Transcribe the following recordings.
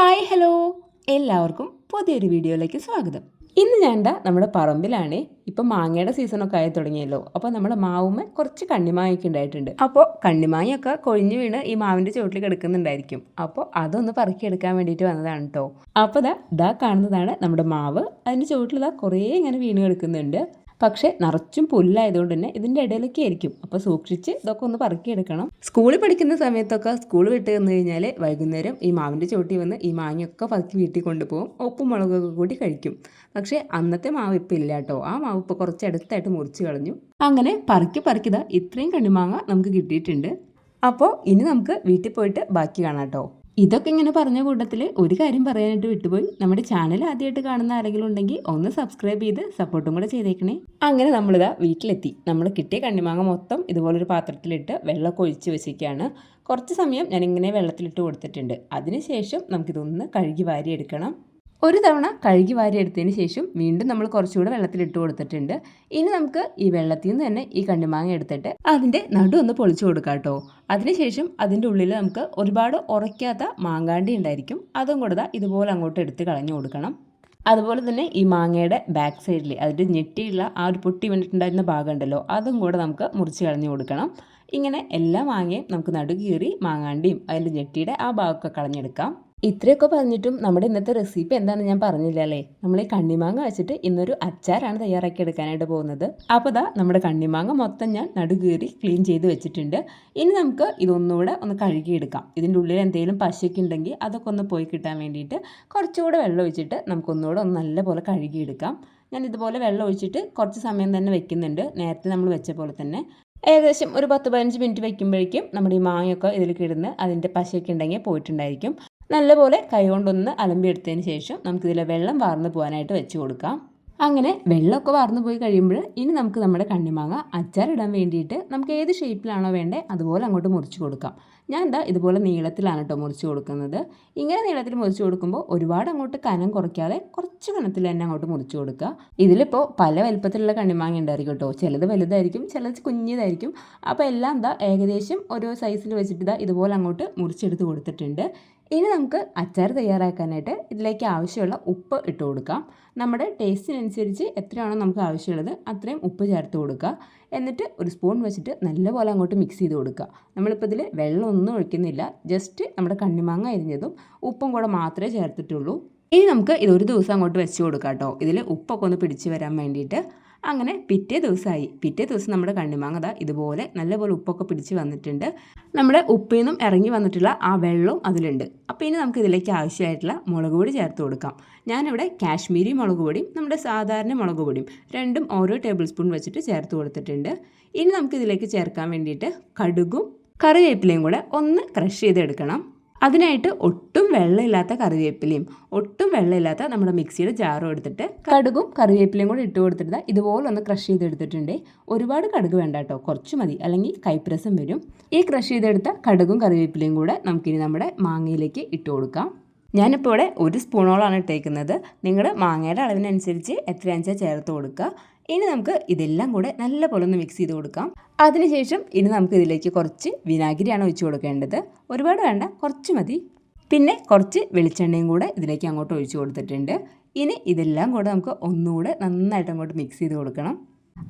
Hi hello എല്ലാവർക്കും പുതിയൊരു വീഡിയോയിലേക്ക് സ്വാഗതം. ഇന്ന് ഞാൻ എന്താ നമ്മുടെ പറമ്പിലാണ് ഇപ്പം മാങ്ങയുടെ സീസണൊക്കെ ആയി തുടങ്ങിയല്ലോ. അപ്പോൾ നമ്മുടെ മാവുമ്മ കുറച്ച് കണ്ണിമാങ്ങയൊക്കെ ഉണ്ടായിട്ടുണ്ട്. അപ്പോൾ കണ്ണിമാങ്ങയൊക്കെ കൊഴിഞ്ഞു വീണ് ഈ മാവിന്റെ ചുവട്ടിൽ കിടക്കുന്നുണ്ടായിരിക്കും. അപ്പോൾ അതൊന്ന് പറക്കിയെടുക്കാൻ വേണ്ടിയിട്ട് വന്നതാണ് കേട്ടോ അപ്പോൾ ഇതാ ദാ കാണുന്നതാണ് നമ്മുടെ മാവ്. അതിന്റെ ചുവട്ടിൽ ദാ കുറേ ഇങ്ങനെ വീണ് കിടക്കുന്നുണ്ട്. പക്ഷേ നിറച്ചും പുല്ലായതുകൊണ്ട് തന്നെ ഇതിന്റെ ഇടയിലൊക്കെ ആയിരിക്കും. അപ്പോൾ സൂക്ഷിച്ച് ഇതൊക്കെ ഒന്ന് പറക്കിയെടുക്കണം. സ്കൂളിൽ പഠിക്കുന്ന സമയത്തൊക്കെ സ്കൂൾ വിട്ട് വന്നു കഴിഞ്ഞാൽ വൈകുന്നേരം ഈ മാവിന്റെ ചോട്ടി വന്ന് ഈ മാങ്ങയൊക്കെ പറക്കി വീട്ടിൽ കൊണ്ടുപോകും. ഉപ്പും മുളകൊക്കെ കൂടി കഴിക്കും. പക്ഷേ അന്നത്തെ മാവ് ഇപ്പം ഇല്ല കേട്ടോ. ആ മാവ് ഇപ്പോൾ കുറച്ച് അടുത്തായിട്ട് മുറിച്ച് കളഞ്ഞു. അങ്ങനെ പറക്കി പറക്കിതാ ഇത്രയും കണ്ണിമാങ്ങ നമുക്ക് കിട്ടിയിട്ടുണ്ട്. അപ്പോൾ ഇനി നമുക്ക് വീട്ടിൽ പോയിട്ട് ബാക്കി കാണാം കേട്ടോ. ഇതൊക്കെ ഇങ്ങനെ പറഞ്ഞ കൂട്ടത്തിൽ ഒരു കാര്യം പറയാനായിട്ട് വിട്ടുപോയി. നമ്മുടെ ചാനൽ ആദ്യമായിട്ട് കാണുന്ന ആരെങ്കിലും ഉണ്ടെങ്കിൽ ഒന്ന് സബ്സ്ക്രൈബ് ചെയ്ത് സപ്പോർട്ടും കൂടെ ചെയ്തേക്കണേ. അങ്ങനെ നമ്മളിതാ വീട്ടിലെത്തി. നമ്മൾ കിട്ടിയ കണ്ണിമാങ്ങ മൊത്തം ഇതുപോലൊരു പാത്രത്തിലിട്ട് വെള്ളമൊക്കെ ഒഴിച്ച് വെച്ചിരിക്കുകയാണ്. കുറച്ച് സമയം ഞാനിങ്ങനെ വെള്ളത്തിലിട്ട് കൊടുത്തിട്ടുണ്ട്. അതിനുശേഷം നമുക്കിതൊന്ന് കഴുകി വാരിയെടുക്കണം. ഒരു തവണ കഴുകി വാരി എടുത്തതിന് ശേഷം വീണ്ടും നമ്മൾ കുറച്ചുകൂടെ വെള്ളത്തിലിട്ട് കൊടുത്തിട്ടുണ്ട്. ഇനി നമുക്ക് ഈ വെള്ളത്തിൽ നിന്ന് തന്നെ ഈ കണ്ണിമാങ്ങ എടുത്തിട്ട് അതിന്റെ നടു ഒന്ന് പൊളിച്ചു കൊടുക്കാം കേട്ടോ. അതിനുശേഷം അതിന്റെ ഉള്ളിൽ നമുക്ക് ഒരുപാട് ഉറയ്ക്കാത്ത മാങ്ങാണ്ടി ഉണ്ടായിരിക്കും. അതും കൂടെ ഇതുപോലെ അങ്ങോട്ട് എടുത്ത് കളഞ്ഞു കൊടുക്കണം. അതുപോലെ തന്നെ ഈ മാങ്ങയുടെ ബാക്ക് സൈഡിൽ അതിന്റെ ഞെട്ടിയുള്ള ആ ഒരു പൊട്ടി വന്നിട്ടുണ്ടായിരുന്ന ഭാഗം ഉണ്ടല്ലോ അതും കൂടെ നമുക്ക് മുറിച്ച് കളഞ്ഞു കൊടുക്കണം. ഇങ്ങനെ എല്ലാ മാങ്ങയും നമുക്ക് നടുകീറി മാങ്ങാണ്ടിയും അതിന്റെ ഞെട്ടിയുടെ ആ ഭാഗമൊക്കെ കളഞ്ഞെടുക്കാം. ഇത്രയൊക്കെ പറഞ്ഞിട്ടും നമ്മുടെ ഇന്നത്തെ റെസിപ്പി എന്താണെന്ന് ഞാൻ പറഞ്ഞില്ല അല്ലേ? നമ്മൾ ഈ കണ്ണിമാങ്ങ വെച്ചിട്ട് ഇന്നൊരു അച്ചാറാണ് തയ്യാറാക്കി എടുക്കാനായിട്ട് പോകുന്നത്. അപ്പോൾ ദാ നമ്മുടെ കണ്ണിമാങ്ങ മൊത്തം ഞാൻ നടുകീറി ക്ലീൻ ചെയ്ത് വെച്ചിട്ടുണ്ട്. ഇനി നമുക്ക് ഇതൊന്നുകൂടെ ഒന്ന് കഴുകിയെടുക്കാം. ഇതിന്റെ ഉള്ളിൽ എന്തെങ്കിലും പശയൊക്കെ ഉണ്ടെങ്കിൽ അതൊക്കെ ഒന്ന് പോയി കിട്ടാൻ വേണ്ടിയിട്ട് കുറച്ചുകൂടെ വെള്ളം ഒഴിച്ചിട്ട് നമുക്കൊന്നുകൂടെ ഒന്ന് നല്ലപോലെ കഴുകിയെടുക്കാം. ഞാൻ ഇതുപോലെ വെള്ളം ഒഴിച്ചിട്ട് കുറച്ച് സമയം തന്നെ വെക്കുന്നുണ്ട്. നേരത്തെ നമ്മൾ വെച്ച പോലെ തന്നെ. ഏകദേശം ഒരു പത്ത് പതിനഞ്ച് മിനിറ്റ് വയ്ക്കുമ്പോഴേക്കും നമ്മുടെ ഈ മാങ്ങയൊക്കെ ഇതിൽ കിടന്ന് അതിന്റെ പശയൊക്കെ ഉണ്ടെങ്കിൽ പോയിട്ടുണ്ടായിരിക്കും. നല്ലപോലെ കൈകൊണ്ടൊന്ന് അലമ്പിയെടുത്തതിന് ശേഷം നമുക്കിതിലെ വെള്ളം വാർന്നു പോകാനായിട്ട് വെച്ച് കൊടുക്കാം. അങ്ങനെ വെള്ളമൊക്കെ വാർന്നു പോയി കഴിയുമ്പോൾ ഇനി നമുക്ക് നമ്മുടെ കണ്ണിമാങ്ങ അച്ചാറിടാൻ വേണ്ടിയിട്ട് നമുക്ക് ഏത് ഷേപ്പിലാണോ വേണ്ടത് അതുപോലെ അങ്ങോട്ട് മുറിച്ച് കൊടുക്കാം. ഞാൻ എന്താ ഇതുപോലെ നീളത്തിലാണ് കേട്ടോ മുറിച്ച് കൊടുക്കുന്നത്. ഇങ്ങനെ നീളത്തിൽ മുറിച്ച് കൊടുക്കുമ്പോൾ ഒരുപാട് അങ്ങോട്ട് കനം കുറയ്ക്കാതെ കുറച്ച് കനത്തിൽ തന്നെ അങ്ങോട്ട് മുറിച്ച് കൊടുക്കുക. ഇതിലിപ്പോൾ പല വലുപ്പത്തിലുള്ള കണ്ണിമാങ്ങ ഉണ്ടായിരിക്കും കേട്ടോ. ചിലത് വലുതായിരിക്കും ചിലത് കുഞ്ഞതായിരിക്കും. അപ്പോൾ എല്ലാം എന്താ ഏകദേശം ഓരോ സൈസിൽ വെച്ചിട്ട് ഇതാ ഇതുപോലെ അങ്ങോട്ട് മുറിച്ചെടുത്ത് കൊടുത്തിട്ടുണ്ട്. ഇനി നമുക്ക് അച്ചാർ തയ്യാറാക്കാനായിട്ട് ഇതിലേക്ക് ആവശ്യമുള്ള ഉപ്പ് ഇട്ട് കൊടുക്കാം. നമ്മുടെ ടേസ്റ്റിനനുസരിച്ച് എത്രയാണോ നമുക്ക് ആവശ്യമുള്ളത് അത്രയും ഉപ്പ് ചേർത്ത് കൊടുക്കുക. എന്നിട്ട് ഒരു സ്പൂൺ വെച്ചിട്ട് നല്ലപോലെ അങ്ങോട്ട് മിക്സ് ചെയ്ത് കൊടുക്കുക. നമ്മളിപ്പോൾ ഇതിൽ വെള്ളമൊന്നും ഒഴിക്കുന്നില്ല. ജസ്റ്റ് നമ്മുടെ കണ്ണിമാങ്ങ അരിഞ്ഞതും ഉപ്പും കൂടെ മാത്രമേ ചേർത്തിട്ടുള്ളൂ. ഇനി നമുക്ക് ഇത് ഒരു ദിവസം അങ്ങോട്ട് വെച്ച് കൊടുക്കാം കേട്ടോ. ഇതിൽ ഉപ്പൊക്കെ ഒന്ന് പിടിച്ച് വരാൻ വേണ്ടിയിട്ട്. അങ്ങനെ പിറ്റേ ദിവസമായി പിറ്റേ ദിവസം നമ്മുടെ കണ്ണിമാങ്ങത ഇതുപോലെ നല്ലപോലെ ഉപ്പൊക്കെ പിടിച്ച് വന്നിട്ടുണ്ട്. നമ്മുടെ ഉപ്പിൽ നിന്നും ഇറങ്ങി വന്നിട്ടുള്ള ആ വെള്ളവും അതിലുണ്ട്. അപ്പോൾ ഇനി നമുക്ക് ഇതിലേക്ക് ആവശ്യമായിട്ടുള്ള മുളക് പൊടി ചേർത്ത് കൊടുക്കാം. ഞാനിവിടെ കാശ്മീരി മുളക് പൊടിയും നമ്മുടെ സാധാരണ മുളക് പൊടിയും രണ്ടും ഓരോ ടേബിൾ സ്പൂൺ വെച്ചിട്ട് ചേർത്ത് കൊടുത്തിട്ടുണ്ട്. ഇനി നമുക്ക് ഇതിലേക്ക് ചേർക്കാൻ വേണ്ടിയിട്ട് കടുകും കറിവേപ്പിലയും കൂടെ ഒന്ന് ക്രഷ് ചെയ്തെടുക്കണം. അതിനായിട്ട് ഒട്ടും വെള്ളമില്ലാത്ത കറിവേപ്പിലയും ഒട്ടും വെള്ളമില്ലാത്ത നമ്മുടെ മിക്സിയുടെ ജാറും എടുത്തിട്ട് കടുകും കറിവേപ്പിലയും കൂടി ഇട്ട് കൊടുത്തിട്ട് ഇതുപോലെ ഒന്ന് ക്രഷ് ചെയ്തെടുത്തിട്ടുണ്ട്. ഒരുപാട് കടുക് വേണ്ട കേട്ടോ. കുറച്ച് മതി. അല്ലെങ്കിൽ കൈപ്രസം വരും. ഈ ക്രഷ് ചെയ്തെടുത്ത കടുകും കറിവേപ്പിലയും കൂടെ നമുക്കിനി നമ്മുടെ മാങ്ങയിലേക്ക് ഇട്ട് കൊടുക്കാം. ഞാനിപ്പോൾ ഇവിടെ ഒരു സ്പൂണോളാണ് ഇട്ടേക്കുന്നത്. നിങ്ങളുടെ മാങ്ങയുടെ അളവിനനുസരിച്ച് എത്രയാണെന്ന് വെച്ചാൽ ചേർത്ത് കൊടുക്കുക. ഇനി നമുക്ക് ഇതെല്ലാം കൂടെ നല്ലപോലെ ഒന്ന് മിക്സ് ചെയ്ത് കൊടുക്കാം. അതിനുശേഷം ഇനി നമുക്ക് ഇതിലേക്ക് കുറച്ച് വിനാഗിരിയാണ് ഒഴിച്ചു കൊടുക്കേണ്ടത്. ഒരുപാട് വേണ്ട കുറച്ച് മതി. പിന്നെ കുറച്ച് വെളിച്ചെണ്ണയും കൂടെ ഇതിലേക്ക് അങ്ങോട്ട് ഒഴിച്ചു കൊടുത്തിട്ടുണ്ട്. ഇനി ഇതെല്ലാം കൂടെ നമുക്ക് ഒന്നുകൂടെ നന്നായിട്ട് അങ്ങോട്ട് മിക്സ് ചെയ്ത് കൊടുക്കണം.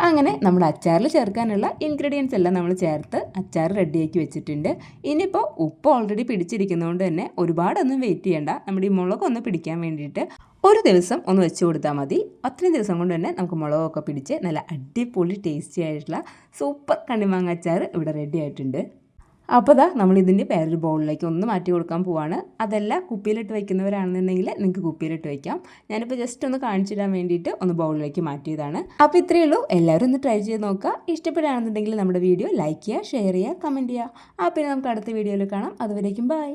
അങ്ങനെ നമ്മൾ അച്ചാറിൽ ചേർക്കാനുള്ള ഇൻഗ്രീഡിയൻസ് എല്ലാം നമ്മൾ ചേർത്ത് അച്ചാർ റെഡിയാക്കി വെച്ചിട്ടുണ്ട്. ഇനിയിപ്പോൾ ഉപ്പ് ഓൾറെഡി പിടിച്ചിരിക്കുന്നതുകൊണ്ട് തന്നെ ഒരുപാടൊന്നും വെയിറ്റ് ചെയ്യേണ്ട. നമ്മുടെ ഈ മുളകൊന്ന് പിടിക്കാൻ വേണ്ടിയിട്ട്. ഒരു ദിവസം ഒന്ന് വെച്ച് കൊടുത്താൽ മതി. അത്രയും ദിവസം കൊണ്ട് തന്നെ നമുക്ക് മുളകൊക്കെ പിടിച്ച് നല്ല അടിപൊളി ടേസ്റ്റി ആയിട്ടുള്ള സൂപ്പർ കണ്ണിമാങ്ങ അച്ചാർ ഇവിടെ റെഡി ആയിട്ടുണ്ട്. അപ്പോൾ ഇതാ നമ്മൾ ഇതിന്റെ വേറൊരു ബൗളിലേക്ക് ഒന്ന് മാറ്റി കൊടുക്കാൻ പോവാണ്. അതല്ല കുപ്പിയിലിട്ട് വയ്ക്കുന്നവരാണെന്നുണ്ടെങ്കിൽ നിങ്ങൾക്ക് കുപ്പിയിലിട്ട് വയ്ക്കാം ഞാനിപ്പോൾ ജസ്റ്റ് ഒന്ന് കാണിച്ചിടാൻ വേണ്ടിയിട്ട് ഒന്ന് ബൗളിലേക്ക് മാറ്റിയതാണ്. അപ്പോൾ ഇത്രയേ ഉള്ളൂ. എല്ലാവരും ഒന്ന് ട്രൈ ചെയ്ത് നോക്കുക. ഇഷ്ടപ്പെടുകയാണെന്നുണ്ടെങ്കിൽ നമ്മുടെ വീഡിയോ ലൈക്ക് ചെയ്യുക ഷെയർ ചെയ്യുക കമന്റ് ചെയ്യുക. ആ പിന്നെ നമുക്ക് അടുത്ത വീഡിയോയിൽ കാണാം. അതുവരേക്കും ബൈ